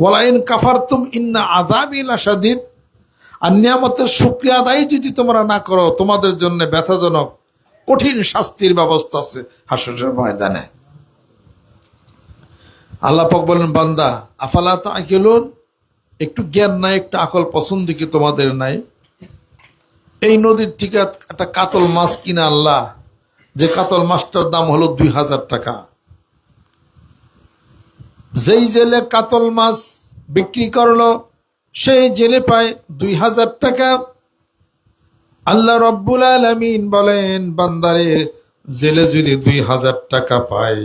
ওয়ালাইন কাফারতুম ইন্না আযাবি লাশাদীদ। আর নিয়ামতের শুক্রিয়া আদায় যদি তোমরা না করো, তোমাদের জন্য ব্যথাজনক, কঠিন শাস্তির ব্যবস্থা আছে হাসরের ময়দানে। আল্লাহ পাক বলেন, বান্দা, আফালা তাকিলুন একটু জ্ঞান নাই, একটু আকল পছন্দ কি তোমাদের নাই? এই নদীর থেকে একটা কাতল মাছ কিনা আল্লাহ যে কাতল মাছটার দাম হলো দুই হাজার টাকা। যেই জেলে কাতল মাছ বিক্রি করল, সেই জেলে পায় দুই হাজার টাকা। আল্লাহ রব্বুল আলমিন বলেন, বান্দারে, জেলে যদি দুই হাজার টাকা পায়,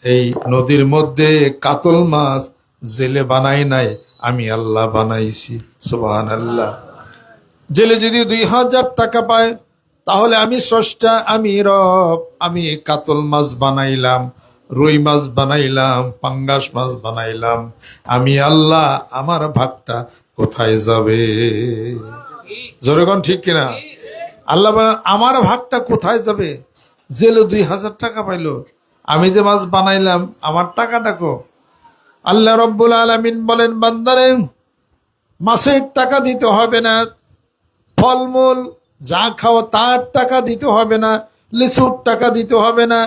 এই নদীর মধ্যে কাতল মাছ জেলে বানাই নাই, আমি আল্লাহ বানাইছি সুবাহান আল্লাহ জেলে যদি দুই হাজার টাকা পায়, তাহলে আমি স্রষ্টা, আমি রব, আমি কাতল মাছ বানাইলাম। রুই মাছ বানাইলাম, পাঙ্গাস মাছ বানাইলাম। আমি আল্লাহ, আমার ভাগটা কোথায় যাবে? জোরেগন ঠিক কিনা? আল্লাহ আমার ভাগটা কোথায় যাবে? জেলে দুই হাজার টাকা পাইলো। আমি যে মাছ বানাইলাম, আমার টাকাটা কো? আল্লাহ রব্বুল আলমিন বলেন, বান্দারে মাসের টাকা দিতে হবে না। ফলমূল যা খাও তার টাকা দিতে হবে না। লিচুর টাকা দিতে হবে না।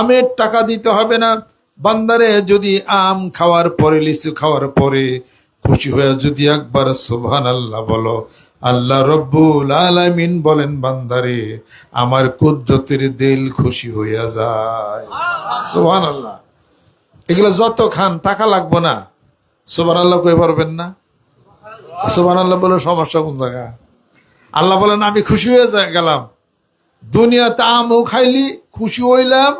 আমের টাকা দিতে হবে না। বান্দারে যদি আম খাওয়ার পরে লিচু খাওয়ার পরে খুশি হয়ে যদি একবার সুবহান আল্লাহ বলো আল্লাহ রব্বুল আলামিন বলেন বান্দারে আমার কুদ্রতের দিল খুশি হইয়া যায়। সোভান আল্লাহ এগুলো যত খান টাকা লাগবো না। সুবহান আল্লাহ কই পারবেন না? সুবহান আল্লাহ বলে সমস্যা কোন জায়গা আল্লাহ বলেন আমি খুশি হয়ে গেলাম। দুনিয়াতে আমও খাইলি খুশি হইলাম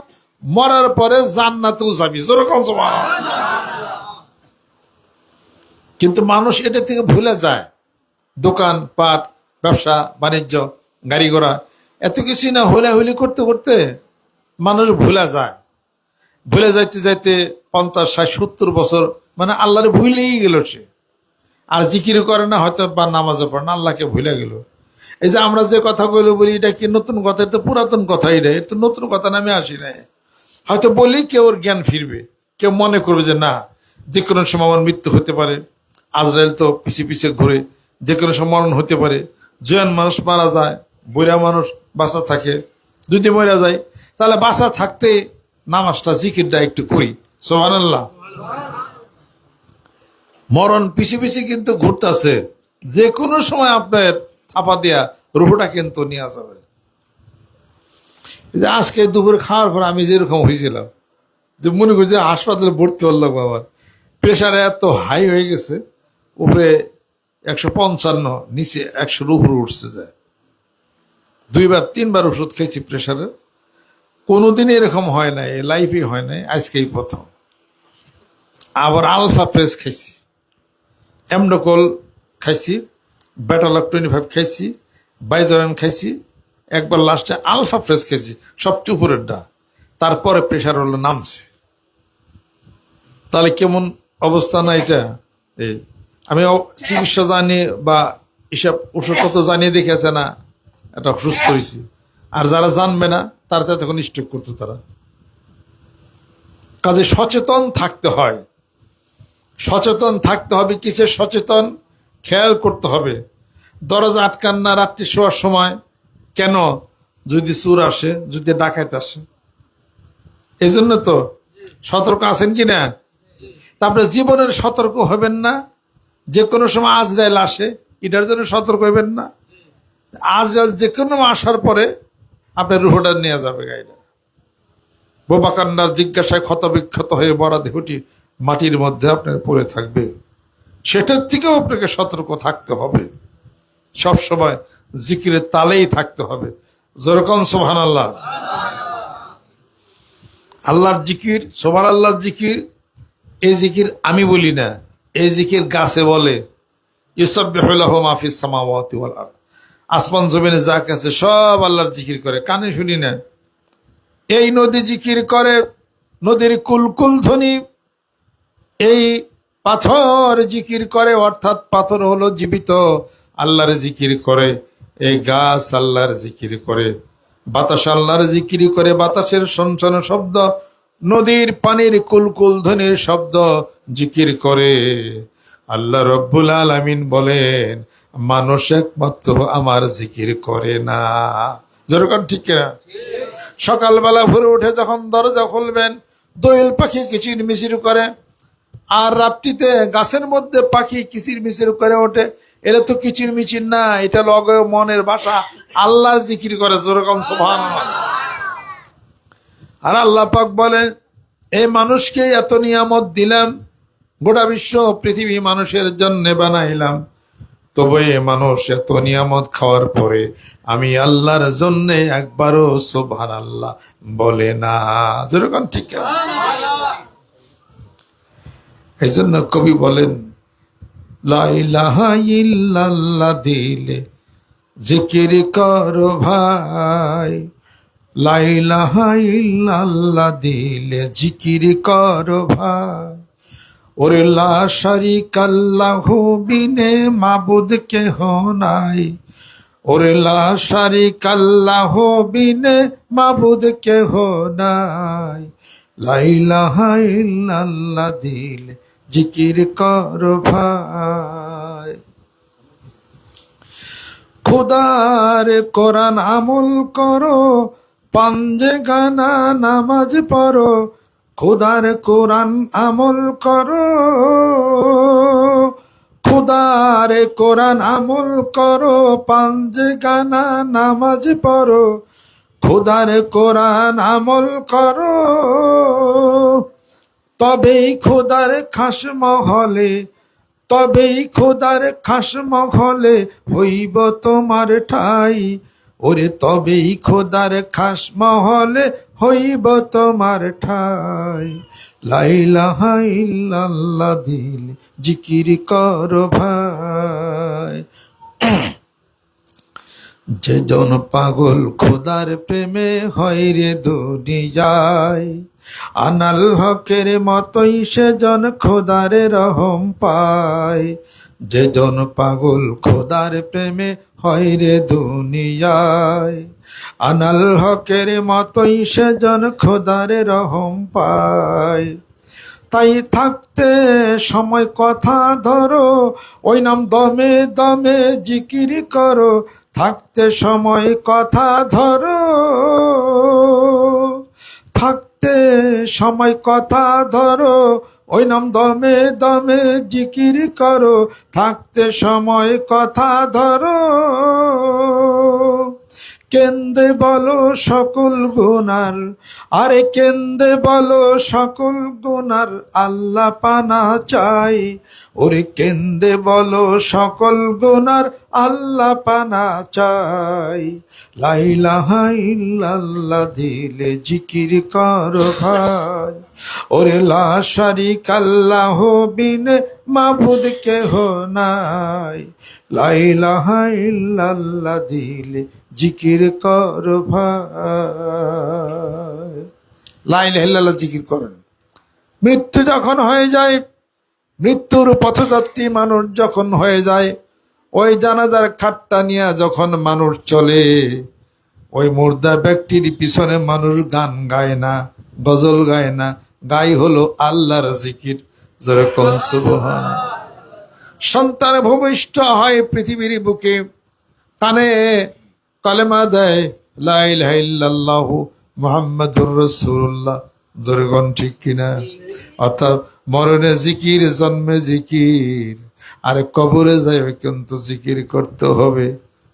মরার পরে জান্নাতেও যাবি। যেরকম কিন্তু মানুষ এটা থেকে ভুলে যায়। দোকান, পাট, ব্যবসা, বাণিজ্য, গাড়ি ঘোড়া, এত কিছু না হলে হলি করতে করতে মানুষ ভুলে যায়। ভুলে যাইতে যাইতে পঞ্চাশ, ষাট, সত্তর বছর মানে আল্লাহরে ভুলেই গেল সে। আর জিকির করে না, হয়তো বা নামাজও পড়ে না, আল্লাহকে ভুলে গেল। এই যে আমরা যে কথাগুলো বলি, এটা কি নতুন কথা? এটা পুরাতন কথা এটা এটা নতুন কথা নামে আসি নাই। হয়তো বলি কেউ ওর জ্ঞান ফিরবে। কেউ মনে করবে যে, না, যে কোনো সময় আমার মৃত্যু হতে পারে। আজরাইল তো পিছে পিছে ঘুরে, যে কোনো সময় মরণ হতে পারে। জয়ান মানুষ মারা যায় বইরা মানুষ বাসা থাকে। যদি মরা যায়, তাহলে বাসা থাকতে নামাজটা, জিকিরটা একটু করি। সোহান আল্লাহ মরণ পিছে পিছে কিন্তু ঘুরতেছে। যে কোনো সময় আপনার থাপা দিয়া রুহটা কিন্তু নিয়ে যাবে। যে আজকে দুপুরে খাওয়ার পর আমি যেরকম হয়েছিলাম যে মনে করি যে হাসপাতালে ভর্তি হলাম আমার। প্রেশার এত হাই হয়ে গেছে, উপরে একশো পঞ্চান্ন, নিচে একশোর উপরে উঠছে যায়। দুইবার, তিনবার ওষুধ খেয়েছি প্রেশারের কোনোদিন এরকম হয় নাই লাইফে হয় নাই, আজকেই প্রথম। আবার আলফা প্রেস খাইছি। এমডোকল খাইছি ব্যাটালক টোয়েন্টি ফাইভ খাইছি বাইজরান খাইছি একবার লাস্টে আলফা ফ্রেস খেয়েছি, সবচেয়ে উপরেরটা। তারপরে প্রেশার হলো নামছে। তাহলে কেমন অবস্থা না এটা? এই, আমি চিকিৎসা জানি বা এসব ওষুধপত্র জানিয়ে দেখেছে না, এটা সুস্থ হয়েছি। আর যারা জানবে না, তারা তখন স্টক করতো তারা। কাজে সচেতন থাকতে হয়। সচেতন থাকতে হবে কিসের সচেতন খেয়াল করতে হবে। দরজা আটকান না রাত্রি শোয়ার সময়। কেন যদি চুর আসে, যদি ডাকাত আসে? এই জন্য তো সতর্ক আছেন কি না? তারপরে জীবনের সতর্ক হবেন না। যে কোনো সময় আজরাইল আসে, এটার জন্য সতর্ক হবেন না। আজরাইল যে কোনো আসার পরে আপনার রুহটা নিয়ে যাবে গাইডা। বোবাকান্নার জিজ্ঞাসায় ক্ষতবিক্ষত হয়ে বড় দেহটি মাটির মধ্যে আপনার পড়ে থাকবে। সেটার থেকেও আপনাকে সতর্ক থাকতে হবে। সব সময় জিকিরের তালেই থাকতে হবে। যেরকম সোহান আল্লাহ আল্লাহর জিকির সোহান আল্লাহর জিকির এই জিকির আমি বলি না এই জিকির গাছে বলে। আসমান জমিনে যা কাছে সব আল্লাহর জিকির করে, কানে শুনি না। এই নদী জিকির করে, নদীর কুলকুল ধ্বনি। এই পাথর জিকির করে, অর্থাৎ পাথর হলো জীবিত, আল্লাহর জিকির করে। এই গাছ আল্লাহর জিকির করে, বাতাস আল্লাহর জিকির করে, বাতাসের সঞ্চন শব্দ, নদীর পানির কুলকুল ধ্বনির শব্দ জিকির করে। আল্লাহ রব্বুল আলামিন বলেন, মানুষ একমাত্র আমার জিকির করে না। যেরকম ঠিক কিনা? সকালবেলা ভোরে উঠে যখন দরজা খুলবেন, দোয়েল পাখি কিচির মিচির করে আর রাত্রিতে গাছের মধ্যে পাখি কিচির মিচির করে ওঠে এটা তো কিচির মিচির না, এটা লগ মনের ভাষা, আল্লাহ জিকির করে যেরকম সোভান আর আল্লাহ পাক বলেন এই মানুষকে এত নিয়ামত দিলাম, গোটা বিশ্ব পৃথিবী মানুষের জন্য বানাইলাম। তবে মানুষ এত নিয়ামত খাওয়ার পরে আমি আল্লাহর জন্য একবারও সোভান আল্লাহ বলে না। যেরকম ঠিক আছে। এই জন্য কবি বলেন লাইলাহা ইল্লাল্লাহ দিলে জিকির কর ভাই। লাইলাহা ইল্লাল্লাহ দিলে জিকির কর ভাই। ওরে লা শারিকাল্লাহ বিনে মাবুদ কেহ নাই। ওরে লা শারিকাল্লাহ বিনে মাবুদ কেহ নাই। লাইলাহা ইল্লাল্লাহ দিলে জিকির কর ভাই। খোদার কোরআন আমল করো, পাঞ্জে গানা নামাজ পড়ো, খোদার কোরআন আমল করো। খোদার কোরআন আমল করো, পাঞ্জে গানা নামাজ পড়ো, খোদার কোরআন আমল করো। তবেই খোদার খাস মহলে, তবেই খোদার খাস মহলে হইব তোমার ঠাই। ওরে তবেই খোদার খাস মহলে হইব তোমার ঠাই। লাইলাহা ইল্লাল্লাহ দিল জিকির কর ভাই। যে জন পাগল খোদার প্রেমে হয় রে দুনিয়ায় আনাল হকের মতোই সে জন খোদার রহম পায়। যে জন পাগল খোদার প্রেমে হয় রে দুনিয়ায় আনাল হকের মতোই সে জন খোদার রহম পায়। তাই থাকতে সময় কথা ধরো। ওই নাম দমে দমে জিকির করো। থাকতে সময় কথা ধরো। থাকতে সময় কথা ধরো। ওই নাম দমে দমে জিকির করো। থাকতে সময় কথা ধরো। কেন্দে বলো সকল গুনার আরে কেন্দে বলো সকল গুনার আল্লাহ পানা চাই। ওরে কেন্দে বলো সকল গুনার আল্লাহ পানা চাই। লাইলাহা ইল্লাল্লাহ দিলে জিকির কর ভাই। ওরে লা শারিক আল্লাহ বিনে মাবুদ কেহ নাই। লাইলাহা ইল্লাল্লাহ দিলে জিকির কর ভাই। লাইলাহা ইল্লাল্লাহ জিকির করেন। মৃত্যু যখন হয়ে যায়, মৃত্যুর পথযাত্রী মানুষ যখন হয়ে যায়, ওই জানাজার খাটটা নিয়ে যখন মানুষ চলে, ওই মুর্দা ব্যক্তির পিছনে মানুষ গান গায় না, গজল গায় না। গাই হলো আল্লাহর জিকির। যেরকম সন্তান ভূমিষ্ঠ হয় পৃথিবীর বুকে, কানে কালেমা দেয় লাইল্লাহ মোহাম্মদুর রসুল্লাহ জোরগণ ঠিক কিনা? অর্থাৎ মরণে জিকির, জন্মে জিকির। আর কবরে যায় কিন্তু জিকির করতে হবে।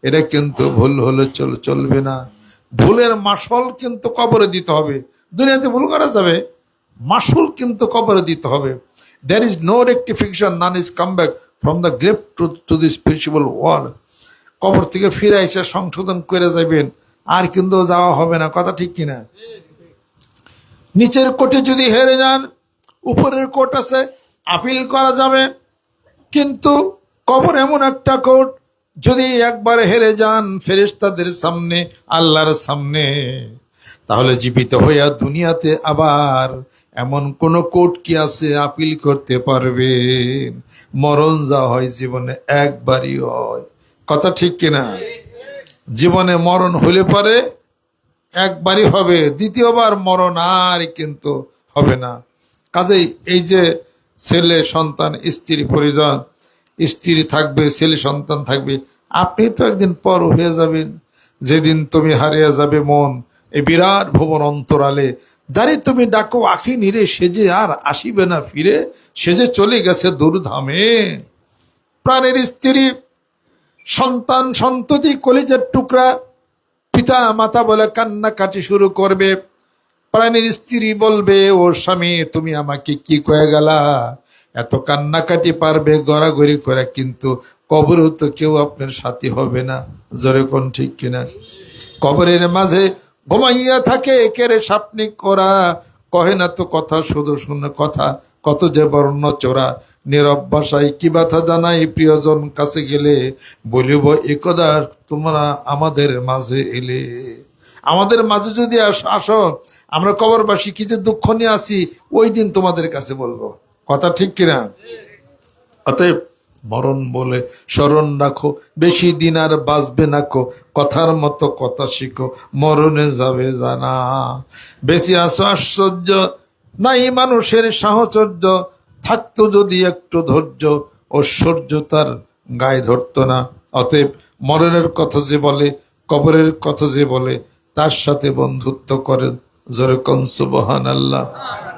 এটা কিন্তু ভুল হলে চল চলবে না। ভুলের মাসল কিন্তু কবরে দিতে হবে। দুনিয়াতে ভুল করা যাবে। মাসুল কিন্তু কবরে দিতে হবে। There is no rectification none is come back from the grave to to the spiritual world কবর থেকে ফিরে এসে সংশোধন করে যাবেন আর কিন্তু যাওয়া হবে না। কথা ঠিক কিনা? নিচের কোটে যদি হেরে যান, উপরের কোট আছে, আপিল করা যাবে। কিন্তু কবর এমন একটা কোট, যদি একবার হেরে যান ফেরেশতাদের সামনে, আল্লাহর সামনে, তাহলে জীবিত হইয়া দুনিয়াতে আবার এমন কোন কোর্ট কি আছে আপিল করতে পারবেন? মরণ যা হয় জীবনে একবারই হয়। কথা ঠিক কিনা? জীবনে মরণ হলে পারে, একবারই হবে, দ্বিতীয়বার মরণ আর কিন্তু হবে না। কাজেই এই যে ছেলে, সন্তান, স্ত্রী, পরিজন, স্ত্রী থাকবে, ছেলে, সন্তান থাকবে, আপনি তো একদিন পর হয়ে যাবেন। যেদিন তুমি হারিয়ে যাবে মন, এই বিরাট ভুবন অন্তরালে যারে তুমি ডাকো, আখি নিরে সে যে আর আসিবে না ফিরে সেজে চলে গেছে দুর্ধামে। প্রাণের স্ত্রী সন্তান সন্ততি কলিজার টুকরা, পিতা মাতা বলে কান্না কাটি শুরু করবে। প্রাণের স্ত্রী বলবে, ও স্বামী, তুমি আমাকে কি কয়ে গেলা? এত কান্নাকাটি পারবে, গড়াগড়ি করে, কিন্তু কবরেও তো কেউ আপনার সাথী হবে না। জোরে কোন ঠিক কিনা? কবরের মাঝে ঘুমাইয়া থাকে কেরে সাপনি করা। কহে না তো কথা, শুধু শুনে কথা। কত যে বর্ণ চোরা, নীরব ভাষায় কি ব্যথা জানাই প্রিয়জন কাছে গেলে? বলিব একদা তোমরা আমাদের মাঝে এলে। আমাদের মাঝে যদি আস- আমরা কবরবাসী কিছু দুঃখ নিয়ে আসি, ওই দিন তোমাদের কাছে বলব। কথা ঠিক কিনা? অতএব মরণ বলে স্মরণ রাখো, বেশি দিন আর বাঁচবে না কো, কথার মতো কথা শিখো, মরণে যাবে জানা। বেশি আসো আশ্চর্য নাই মানুষের সাহচর্য, থাকতো যদি একটু ধৈর্য ঐশ্বর্য তার গায়ে ধরতো না। অতএব মরণের কথা যে বলে, কবরের কথা যে বলে, তার সাথে বন্ধুত্ব করেন জোরে কনসুবহান আল্লাহ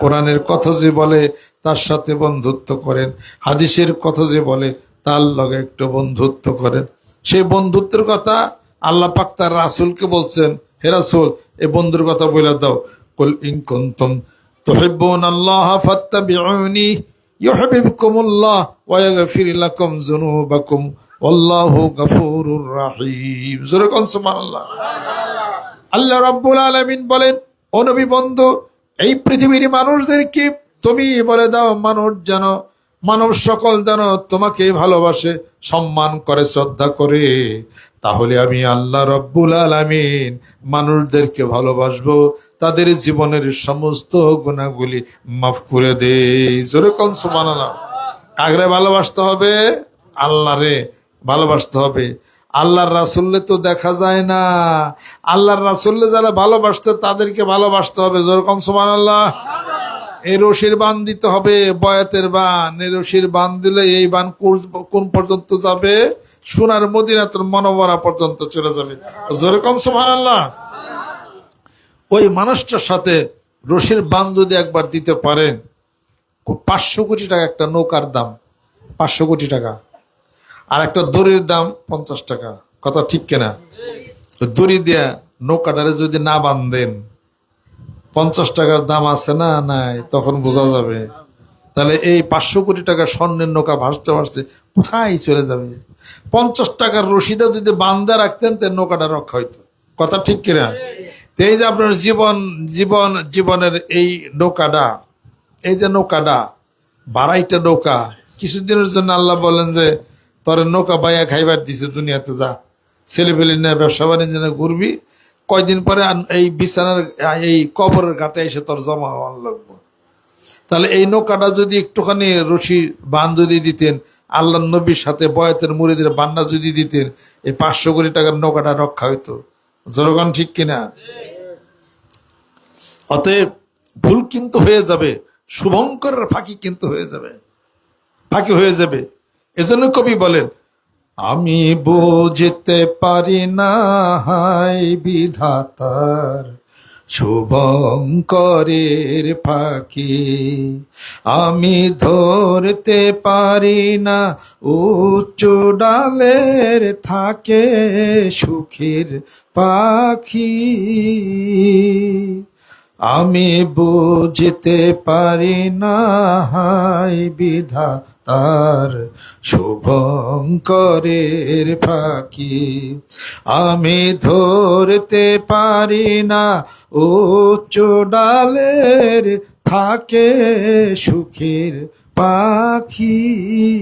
কোরআনের কথা যে বলে, তার সাথে বন্ধুত্ব করেন। হাদিসের কথা যে বলে, তার লগে একটু বন্ধুত্ব করেন। সেই বন্ধুত্বের কথা আল্লাহ পাক তার রাসুলকে বলছেন, হে রাসুল এই বন্ধুর কথা বলে দাও। কল ইন কুনতুম الله فاتبعوني يحببكم الله ويغفر لكم ذنوبكم والله غفور رحيم রাহিম। জোরে কোন সুবহানাল্লাহ। আল্লাহ রাব্বুল আলামিন বলেন, ও বন্ধু, এই পৃথিবীর মানুষদেরকে তুমি বলে দাও, মানুষ যেন মানব সকল যেন তোমাকে ভালোবাসে, সম্মান করে, শ্রদ্ধা করে। তাহলে আমি আল্লাহ রব্বুল আলামিন মানুষদেরকে ভালোবাসবো, তাদের জীবনের সমস্ত গুণাগুলি মাফ করে দেই। জোরে কোন সুবহানাল্লাহ। কাগরে ভালোবাসতে হবে? আল্লাহরে ভালোবাসতে হবে। আল্লাহর রাসুল্লে তো দেখা যায় না। আল্লাহর রাসুল্লে যারা ভালোবাসতো, তাদেরকে ভালোবাসতে হবে। যেরকম সমান আল্লাহ এই রশির বান দিতে হবে, বয়াতের বান। এই রশির বান দিলে এই বান কোন পর্যন্ত যাবে? সোনার মদিনাতুর মনোবরা পর্যন্ত চলে যাবে। যেরকম সমান আল্লাহ ওই মানুষটার সাথে রশির বান যদি একবার দিতে পারেন পাঁচশো কোটি টাকা একটা নৌকার দাম, পাঁচশো কোটি টাকা। আর একটা দড়ির দাম পঞ্চাশ টাকা। কথা ঠিক কেনা? দড়ি দিয়া নৌকাটারে যদি না বান্ধেন পঞ্চাশ টাকার দাম আছে না, নাই, তখন বোঝা যাবে। তাহলে এই পাঁচশো কোটি টাকা স্বর্ণের নৌকা ভাসতে ভাসতে কোথায় চলে যাবে? পঞ্চাশ টাকার রশিদা যদি বান্ধা রাখতেন তে নৌকাটা রক্ষা হইতো। কথা ঠিক কিনা? এই যে আপনার জীবন জীবন, জীবনের এই নৌকাটা, এই যে নৌকাটা বাড়াইটা নৌকা, কিছুদিনের জন্য আল্লাহ বলেন যে, তোর নৌকা বাইয়া খাইবার দিছে দুনিয়াতে যা। ছেলে পেলে নিয়ে ব্যবসা বাণিজ্য ঘুরবি কয়দিন পরে এই বিছানার এই কবরের ঘাটে এসে তোর জমা হওয়ার লাগবো। তাহলে এই নৌকাটা যদি একটুখানি রশি বান যদি দিতেন, আল্লাহ নবীর সাথে বয়তের মুড়িদের বান্না যদি দিতেন, এই পাঁচশো কোটি টাকার নৌকাটা রক্ষা হইতো। জনগণ ঠিক কিনা? অতএব ভুল কিন্তু হয়ে যাবে, শুভঙ্করের ফাঁকি কিন্তু হয়ে যাবে। ফাঁকি হয়ে যাবে। এজন্য কবি বলেন আমি বুঝতে পারি না, হাই বিধাতার শুভঙ্করের ফাঁকি। আমি ধরতে পারি না, উচ্চ ডালের থাকে সুখের পাখি। আমি বুঝতে পারি না হাই বিধা তার শুভঙ্করের ফাঁকি। আমি ধরতে পারি না উচ্চ ডালের থাকে সুখের পাখি।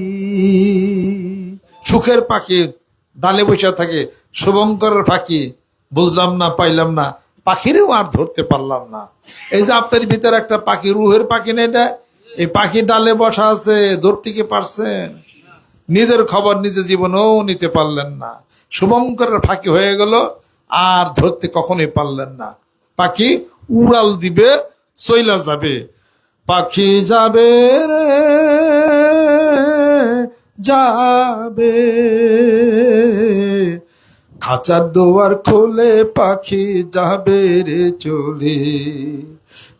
সুখের পাখি, ডালে বসে থাকে শুভঙ্করের পাখি বুঝলাম না, পাইলাম না। পাখিরেও আর ধরতে পারলাম না। এই যে আপনার ভিতরে একটা পাখি, রুহের পাখি নেই এই পাখি ডালে বসা আছে, ধরতে কি পারছেন? নিজের খবর নিজে জীবনেও নিতে পারলেন না। শুভঙ্করের ফাঁকি হয়ে গেল, আর ধরতে কখনোই পারলেন না। পাখি উড়াল দিবে, চইলা যাবে। পাখি যাবে রে, যাবে। খাঁচার দোয়ার খোলে পাখি যাবে রে চলে।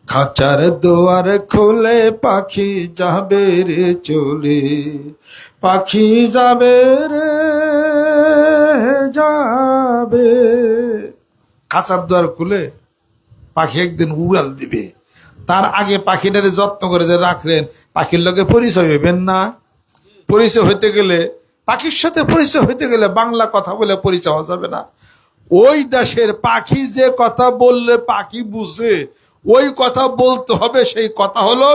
খাঁচার দোয়ার খোলে পাখি যাবে রে চলে। পাখি যাবে রে, যাবে। খাঁচার দোয়ার খুলে পাখি একদিন উড়াল দিবে। তার আগে পাখিটারে যত্ন করে যে রাখলেন, পাখির লোকে পরিচয় হইবেন না। পরিচয় হইতে গেলে পাখির সাথে পরিচয় হইতে গেলে বাংলা কথা বলে পরিচয় হওয়া যাবে না। ওই দেশের পাখি যে কথা বললে পাখি বুঝে, ওই কথা বলতে হবে, সেই কথা হলো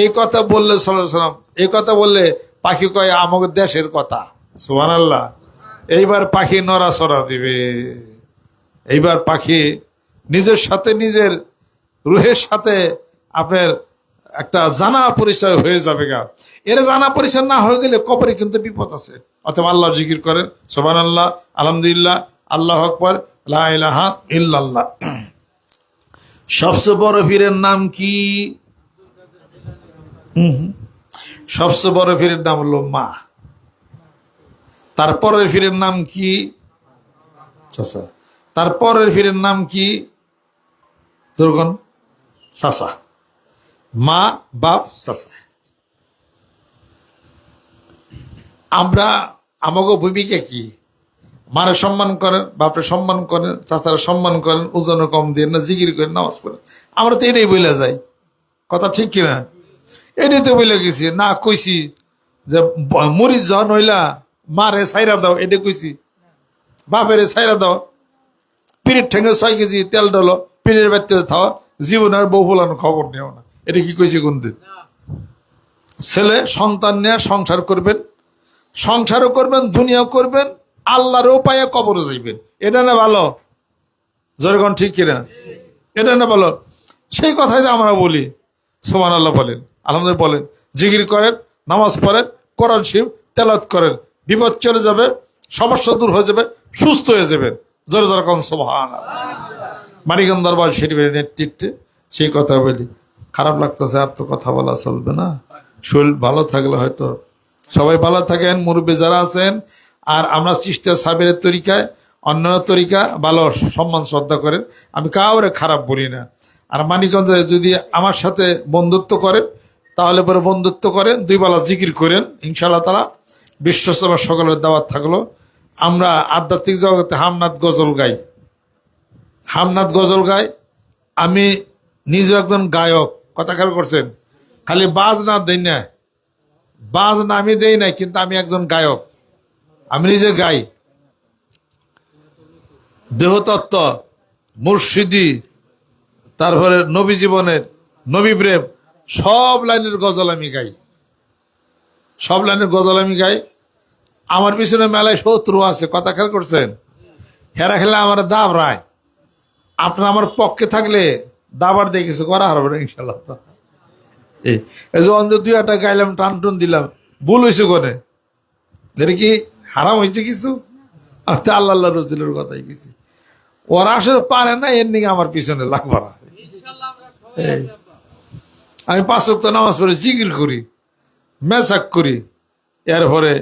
এই কথা বললে সাল্লাম এই কথা বললে পাখি কয় আমাদের দেশের কথা। সুবহানাল্লাহ। এইবার পাখি নড়াচড়া দিবে। এইবার পাখি নিজের সাথে নিজের রুহের সাথে আপনার একটা জানা পরিচয় হয়ে যাবে গা। এর জানা পরিচয় না হয়ে গেলে কবরে কিন্তু বিপদ আছে। অথবা আল্লাহ জিকির করেন সোবান আল্লাহ আলহামদুলিল্লাহ, আল্লাহ আকবর লাহা ইল্লাল্লাহ। সবচেয়ে বড় পীরের নাম কি। সবচেয়ে বড় পীরের নাম হলো মা। তারপরের পীরের নাম কি? তারপরের পীরের নাম কি? দুর্গন চাচা মা, বাপ চাচা আমরা আমাকে ভূমিকা কি? মারে সম্মান করেন, বাপরে সম্মান করেন, চাচারা সম্মান করেন, ওজনে কম দিয়ে না জিকির করেন, নামাজ পড়েন আমরা তো এটাই বলে যাই। কথা ঠিক কিনা এটাই তো বলে গেছি। না, কইছি যে মরিচ যখন হইলা, মারে সাইরা দাও এটা কইছি। বাপেরে সাইরা দাও। পিরিট ঠেঙে ছয় কেজি তেল ডলো পিরির ব্যক্তি থাও জীবন আর বউ ফলানো খবর নেও না। এটা কি কইছি কোনদিন? ছেলে সন্তান নিয়ে সংসার করবেন সংসারও করবেন দুনিয়াও করবেন আল্লাহর উপায়ে কবরও যাইবেন। এটা না ভালো? যেরকম ঠিক কিনা? এটা না ভালো? সেই কথাই যে আমরা বলি সোমান আল্লাহ বলেন, আলহামদুলিল্লাহ বলেন জিগির করেন, নামাজ পড়েন, কোরআন শিব তেলাত করেন, বিপদ চলে যাবে, সমস্যা দূর হয়ে যাবে, সুস্থ হয়ে যাবেন। জোরে জোরে কোন সোহান মানিকন দরবার শরীফের নেতৃত্বে সেই কথা বলি। খারাপ লাগতেছে, আর তো কথা বলা চলবে না। শরীর ভালো থাকলে হয়তো সবাই ভালো থাকেন, মুরব্বী যারা আছেন, আর আমরা চিস্তা সাবের তরিকায় অন্যান্য তরিকা, ভালো সম্মান, শ্রদ্ধা করেন। আমি কাউরে খারাপ বলি না। আর মানিকগঞ্জে যদি আমার সাথে বন্ধুত্ব করেন, তাহলে পরে বন্ধুত্ব করেন, দুই বেলা জিকির করেন, ইনশাআল্লাহ তালা বিশ্বসভা সকলের দাওয়াত থাকল। আমরা আধ্যাত্মিক জগতে হামনাথ গজল গাই। হামনাথ গজল গাই। আমি নিজে একজন গায়ক। কথা খেয়াল করছেন? খালি বাজ না দেই না বাজ না আমি দেই নাই, কিন্তু আমি একজন গায়ক। আমি নিজে গাই। দেহতত্ত্ব, মুর্শিদি, তারপরে নবী জীবনের, নবী প্রেম, সব লাইনের গজল আমি গাই। সব লাইনের গজল আমি গাই। আমার পিছনে মেলায় শত্রু আছে, কথা খেয়াল করছেন? হেরা খেলে আমার দাব রায়। আপনার আমার পক্ষে থাকলে দাবার দিয়ে কিছু করা হবে না ইনশাল্লাহ এই যে অন্ধ দুই একটা গাইলাম টান টুন দিলাম, ভুল হয়েছে কোনে? এটা কি হারাম হয়েছে কিছু? আমি তো আল্লাহ আল্লাহ রসুলের কথাই কিছু ওরা আসলে পারে না, এর নিকে আমার পিছনে লাগবারা আমি পাঁচ নামাজ পড়ে জিকির করি, মেসাক করি, এরপরে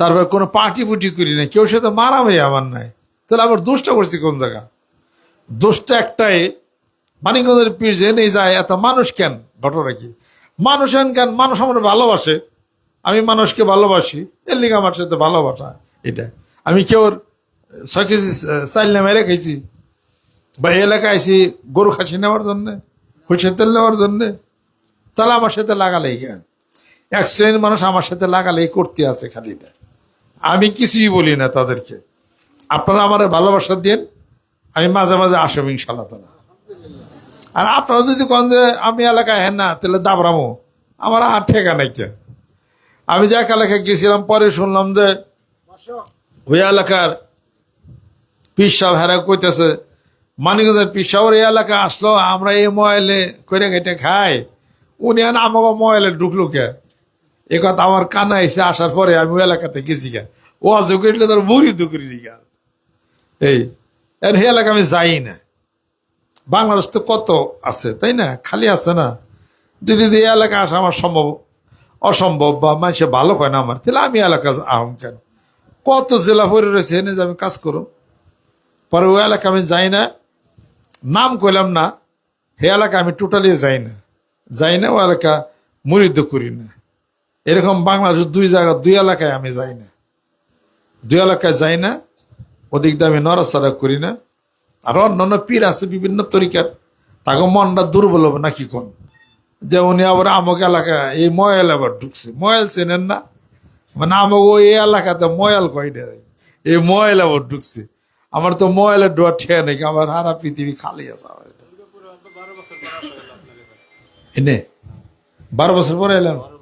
তারপরে কোনো পার্টি ফুটি করি না কেউ সাথে মারামারি আমার নাই। তাহলে আবার দুষ্টা করছি কোন জায়গা? দোষটা একটাই, মানিকগঞ্জের পীর নেই যায়, এত মানুষ কেন? ঘটনা কি? মানুষ কেন? মানুষ আমার ভালোবাসে। আমি মানুষকে ভালোবাসি, এর লিগে আমার সাথে ভালোবাসা, এটা। আমি কেউ ছয় কেজি চাইল নেমে রেখেছি বা এলাকায় আইসি গরু খাসি নেওয়ার জন্যে সরষের তেল নেওয়ার জন্যে। তাহলে আমার সাথে লাগালেই কেন? এক শ্রেণির মানুষ আমার সাথে লাগালেই করতে আছে খালি এটা আমি কিছুই বলি না তাদেরকে। আপনারা আমার ভালোবাসা দিন, আমি মাঝে মাঝে আসব ইনশাল্লাহ তালা। আর আপনারা যদি কন যে আমি এলাকায় হেন না, তাহলে দাবরামো। আমার আর ঠেকা নাই কে। আমি যে এক এলাকায় গেছিলাম, পরে শুনলাম যে ওই এলাকার পিস হেরা কইতেছে, মানিকগঞ্জের পিসাওয়ার এই এলাকা আসলো, আমরা এই মোবাইলে করে কেটে খাই। উনি আমাকে মোবাইলে ঢুকলো কে। এ কথা আমার কানা এসে আসার পরে আমি ওই এলাকাতে গেছি গা। ও করিলে তোর বুড়ি দুকরি গা। এই, আর এলাকা আমি যাই না। বাংলাদেশ তো কত আছে, তাই না? খালি আছে না। যদি এই এলাকা আসা আমার সম্ভব, অসম্ভব বা মানুষে ভালো হয় না আমার, তাহলে আমি এলাকা আহম কেন? কত জেলা পরে রয়েছে, এনে যে আমি কাজ করো পরে ওই এলাকা আমি যাই না। নাম কইলাম না হে এলাকা আমি টোটালি যাই না। যাই না ও এলাকা মুরিদ্ধ করি না। এরকম বাংলাদেশ দুই জায়গা দুই এলাকায় আমি যাই না। দুই এলাকায় যাই না ওদিক দিয়ে আমি নড়াচড়া করি না। আর অন্যান্য পীর আছে বিভিন্ন তরিকার। তাকে মনটা দুর্বল হবে নাকি কোন? যে উনি আবার আমক এলাকা এই ময়াল আবার ঢুকছে। ময়াল চেনেন না? মানে আমাকে ওই এলাকাতে ময়াল কয় না এই ময়াল আবার ঢুকছে। আমার তো ময়ালের ডোয়ার ঠেয়ে নাকি আমার সারা পৃথিবী খালি আছে আমার এটা। এনে? বারো বছর পরে এলাম?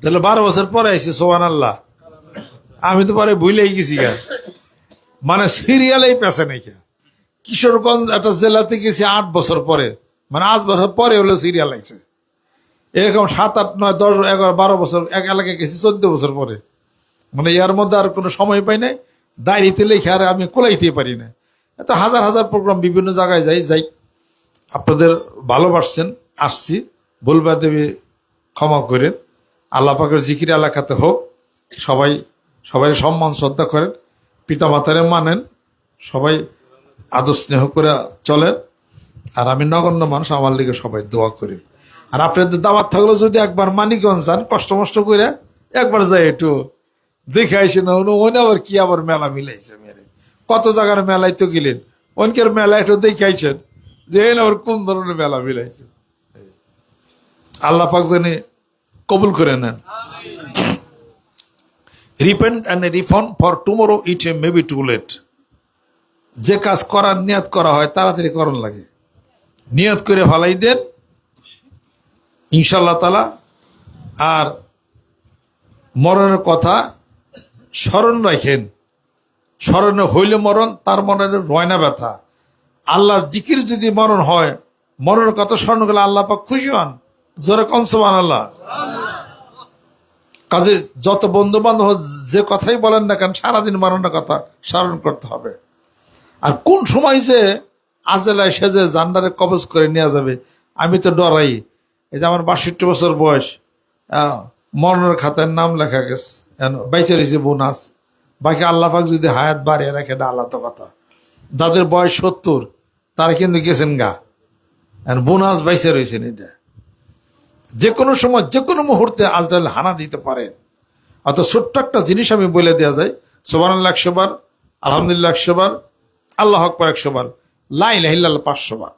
তাহলে বারো বছর পরে আইসি সোহান আল্লাহ আমি তো পরে ভুলেই গেছি গা। মানে সিরিয়ালেই পেছে নাকি কিশোরগঞ্জ একটা জেলাতে গেছি আট বছর পরে। মানে আট বছর পরে হলো সিরিয়াল আইছে। এরকম সাত, আট, নয়, দশ, এগারো, বারো বছর এক এলাকায় গেছি, চোদ্দ বছর পরে। মানে ইয়ার মধ্যে আর কোনো সময় পাই নাই। ডায়েরিতে লিখে আর আমি কোলাইতে পারি না এত হাজার হাজার প্রোগ্রাম বিভিন্ন জায়গায় যাই যাই। আপনাদের ভালোবাসছেন, আসছি। বলবা দেবী ক্ষমা করেন। আল্লাহ পাকের জিকির এলাকাতে হোক, সবাই সবাই সম্মান, শ্রদ্ধা করেন পিতা মাতারে মানেন, সবাই আদর স্নেহ করে চলেন। আর আমি নগণ্য মানুষ, আমার লিগে সবাই দোয়া করি। আর আপনাদের দাওয়াত থাকলেও যদি একবার মানিকগঞ্জ যান, কষ্ট মষ্ট করে একবার যাই একটু দেখে আইসে না, ওনে আবার কি আবার মেলা মিলাইছে মেরে। কত জায়গার মেলায় তো গেলেন, অনেকের মেলা একটু দেখে আইছেন যে আবার কোন ধরনের মেলা মিলাইছে। আল্লাহ পাক জানি কবুল করে নেন। Repent and reform for tomorrow it a maybe too late যে কাজ করার নিয়ত করা হয়, তাড়াতাড়ি করণ লাগে। নিয়ত করে ভালাই দেন। ইনশাল্লাহ তালা আর মরণের কথা স্মরণ রাখেন। স্মরণে হইলে মরণ, তার মনের রয়না ব্যথা। আল্লাহর জিকির যদি মরণ হয়, মরণের কথা স্মরণ করলে আল্লাহ পাক খুশি হন। জোরে কনসমান আল্লাহ কাজে যত বন্ধু বান্ধব যে কথাই বলেন না কেন, সারাদিন মরণের কথা স্মরণ করতে হবে। আর কোন সময় যে আজেলায় সেজে জান্ডারে কবজ করে নেওয়া যাবে, আমি তো ডরাই। এই যে আমার বাষট্টি বছর বয়স মরণের খাতায় নাম লেখা গেছে বাইচে রয়েছে বোনাস বাকি আল্লাপাক যদি হায়াত বাড়িয়ে রাখে, এটা আলাদা কথা। যাদের বয়স সত্তর, তারা কিন্তু গেছেন গা। বোনাস বাইসে রয়েছেন এটা। যে কোনো সময় যে কোনো মুহূর্তে আজরাইল হানা দিতে পারে। অত ছোট্ট একটা জিনিস আমি বলে দেওয়া যায় সোবান আল্লাহ একশো বার, আলহামদুলিল্লাহ একশো বার, আল্লাহ আকবর একশো বার লাই লাহিল্লাহ পাঁচশো বার।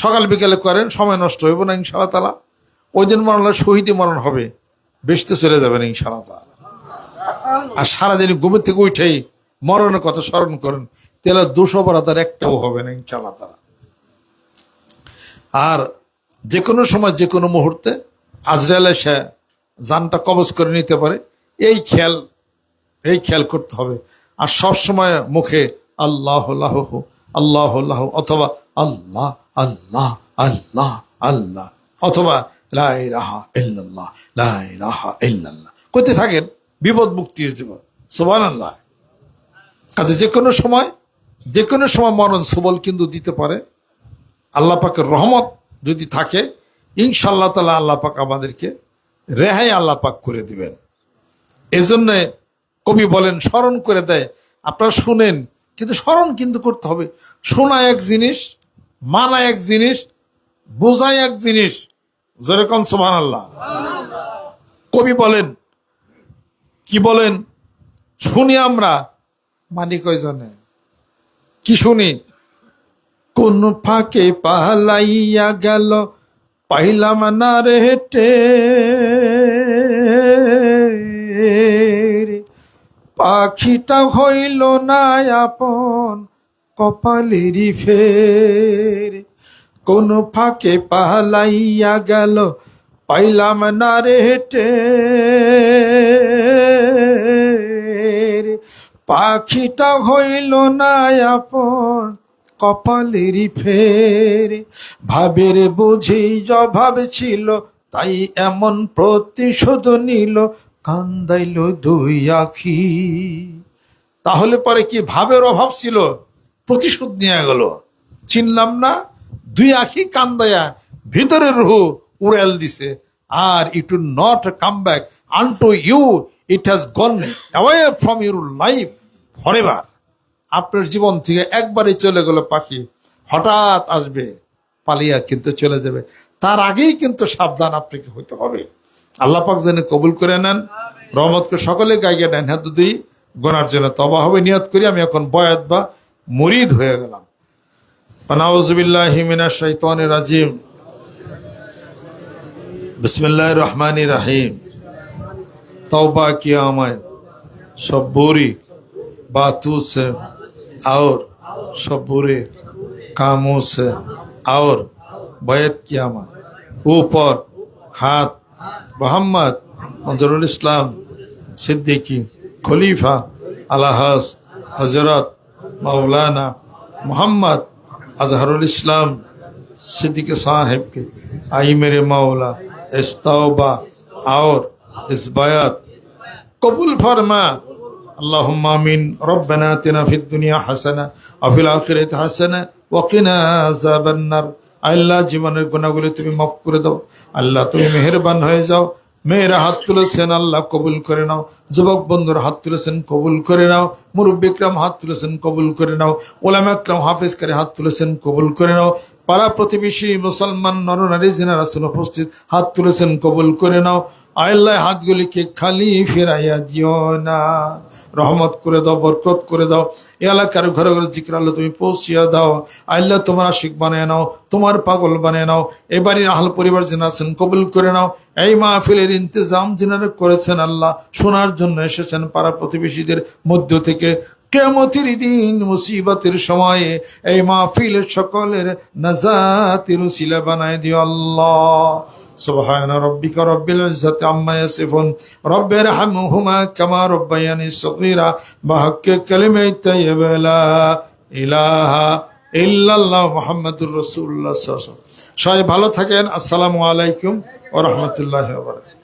সকাল বিকালে করেন, সময় নষ্ট হইব না ইনশাল্লাহ তালা ওই দিন মরণ হলে শহীদই মরণ হবে বেসতে চলে যাবেন ইনশাল্লাহ তালা আর সারাদিন ঘুমের থেকে উঠেই মরণের কথা স্মরণ করেন, তাহলে দুশো বার তার একটাও হবে না ইনশাল্লাহ তালা আর যে কোনো সময় যে কোনো মুহূর্তে আজরায়েল এসে জানটা কবজ করে নিতে পারে। এই খেয়াল এই খেয়াল করতে হবে। আর সব সময় মুখে আল্লাহ আল্লাহ আল্লাহ আল্লাহ অথবা আল্লাহ আল্লাহ আল্লাহ আল্লাহ অথবা লাই রাহা ইল্লাল্লাহ লাই রাহা ইল্লাল্লাহ। করতে থাকেন, বিপদ মুক্তির জীবন। সোবান আল্লাহ কাজে যে কোনো সময় যে কোনো সময় মরণ সুবল কিন্তু দিতে পারে। আল্লাহ পাকের রহমত যদি থাকে ইনশাল্লাহ তালা আল্লাহ পাক আমাদেরকে রেহাই আল্লাহ পাক করে দিবেন। এজন্য কবি বলেন, স্মরণ করে দেয়। আপনারা শুনেন, কিন্তু স্মরণ কিন্তু করতে হবে। শোনা এক জিনিস, মানা এক জিনিস, বোঝা এক জিনিস। যেরকম সোমান আল্লাহ কবি বলেন, কি বলেন? শুনি আমরা মানি কয়জনে কি শুনি? কোন ফাঁকে পালাইয়া গেল, পাইলাম না রে হেটে। পাখিটা হইল না আপন কপালেরই ফের। কোন ফাঁকে পালাইয়া গেল, পাইলাম না রে হেটে। পাখিটা হইল না আপন কপালেরই ফের। ভাবের বুঝি জভাব ছিল, তাই এমন প্রতিশোধ নিল, কান্দাইল দুই আখি। তাহলে পরে কি ভাবের অভাব ছিল? প্রতিশোধ নিয়ে গেল। চিনলাম না, দুই আখি কান্দায়া ভিতরের রুহু উড়াল দিছে। আর it would not come back unto you, it has gone away from your life forever আপনার জীবন থেকে একবারই চলে গেল পাখি। হঠাৎ আসবে, পালিয়া কিন্তু চলে যাবে। তার আগেই কিন্তু সাবধান আপনাকে হইতে হবে। আল্লাহ পাক যেন কবুল করে নেন, রহমতকে সকলে গাইয়ে নেন। হ্যাঁ দুই গোনার জন্য তবা হবে। নিয়ত করি, আমি এখন বয়াত বা মরিদ হয়ে গেলাম। পানাউজবিল্লাহিমিনা শৈতান রাজিম। বিসমিল্লাহ রহমান রাহিম। তবা কিয়া সব বোরি বাতু সে और सब बुरे कामों से और बैत किया मैं ऊपर हाथ मोहम्मद मंजरुल इस्लाम सिद्दीकी खलीफा अलहस हजरत मौलाना मोहम्मद अजहरुल इस्लाम सिद्दीक साहिब के आई मेरे मौला इस तौबा और इस बयात कबूल फरमा اللهم آمين ربنا آتنا في الدنيا حسنة وفي الآخرة حسنة وقنا عذاب النار আল্লাহ জীবনের গুণাগুলি তুমি মাফ করে দাও আল্লাহ তুমি মেহেরবান হয়ে যাও মেয়েরা হাত তুলেছেন আল্লাহ কবুল করে নাও যুবক বন্ধুরা হাত তুলেছেন কবুল করে নাও মুরব্বিকরাম হাত তুলেছেন কবুল করে নাও ওলামাকরাম হাফেজ করে হাত তুলেছেন কবুল করে নাও পাড়া প্রতিবেশী মুসলমান নরনারী জেনারা আছেন উপস্থিত, হাত তুলেছেন কবুল করে নাও। আল্লাহ হাতগুলিকে খালি ফেরাইয়া দিও না। রহমত করে দাও, বরকত করে দাও। এ এলাকার ঘরে ঘরে জিক্র আল্লাহ তুমি পৌঁছিয়া দাও। আল্লাহ তোমার আশিক বানিয়ে নাও, তোমার পাগল বানিয়ে নাও। এ বাড়ির আহল পরিবার যেন আছেন, কবুল করে নাও। এই মাহফিলের ইন্তজাম যেনারা করেছেন আল্লাহ, শোনার জন্য এসেছেন পাড়া প্রতিবেশীদের মধ্য থেকে। কেমতির দিন মুসিবতের সময়ে এই মাহফিল সকলের নাজাতির উসিলা বানায় দিও আল্লাহ। সুবহান রব্বিকা রব্বিল ইজ্জাতি আম্মা ইয়াসিফুন। রব্বির হামহুমা কামা রব্বায়ানি সগীরা। বিহাক্কি কালিমাই তাইয়্যিবা লা ইলাহা ইল্লাল্লাহ মুহাম্মাদুর রাসূলুল্লাহ সাল্লাল্লাহু আলাইহি ওয়াসাল্লাম। সবাই ভালো থাকেন। আসসালামু আলাইকুম ওয়া রাহমাতুল্লাহি ওয়া বারাকাতুহু।